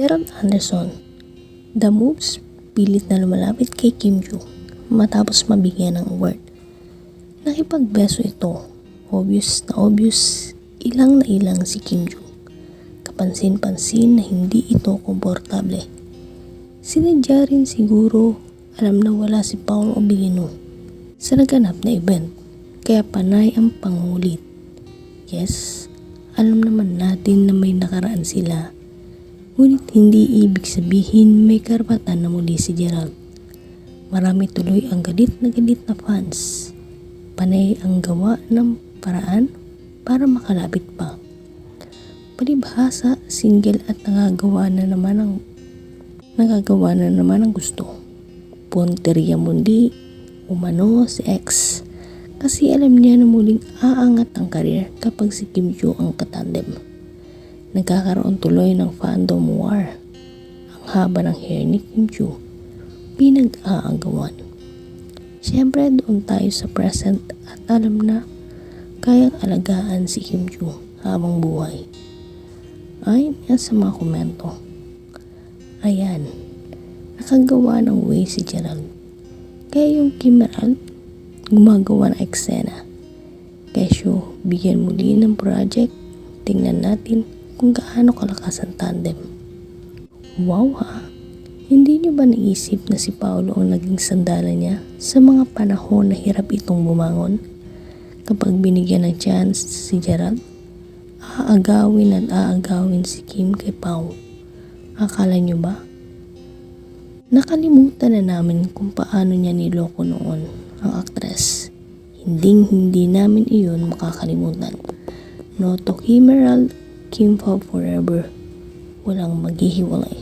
Gerald Anderson, The Moves, pilit na lumalapit kay Kim Joo matapos mabigyan ng award. Nakipagbeso ito, obvious na obvious, ilang na ilang si Kim Joo. Kapansin-pansin na hindi ito komportable. Sinadya rin siguro alam na wala si Paul Obilino sa naganap na event, kaya panay ang pangulit. Yes, alam naman natin na may nakaraan sila. Ngunit hindi ibig sabihin may karapatan na muli si Gerald. Marami tuloy ang galit na galit na fans. Panay ang gawa ng paraan para makalapit pa. Palibhasa, single at nagagawa na naman ang nagagawa na naman ang gusto. Punteriya mundi, umano si X. Kasi alam niya na muling aangat ang karir kapag si Kim Joo ang katandem. Nagkakaroon tuloy ng fandom war. Ang haba ng hair ni Kim Joo, pinag-aagawan. Siyempre doon tayo sa present at alam na kayang alagaan si Kim Joo habang buhay. Ayon yan sa mga komento. Ayan, nakagawa ng way si Gerald. Kaya yung Kimeral, gumagawa ng eksena. Kesyo, bigyan muli ng project, tingnan natin kung gaano kalakas ang tandem. Wow ha! Hindi niyo ba naisip na si Paolo ang naging sandala niya sa mga panahon na hirap itong bumangon? Kapag binigyan ng chance si Gerald, aagawin at aagawin si Kim kay Pao. Akala niyo ba? Nakalimutan na namin kung paano niya niloko noon ang aktres. Hinding hindi namin iyon makakalimutan. No to Kimeral, Kim Pao forever. Walang maghihiwalay.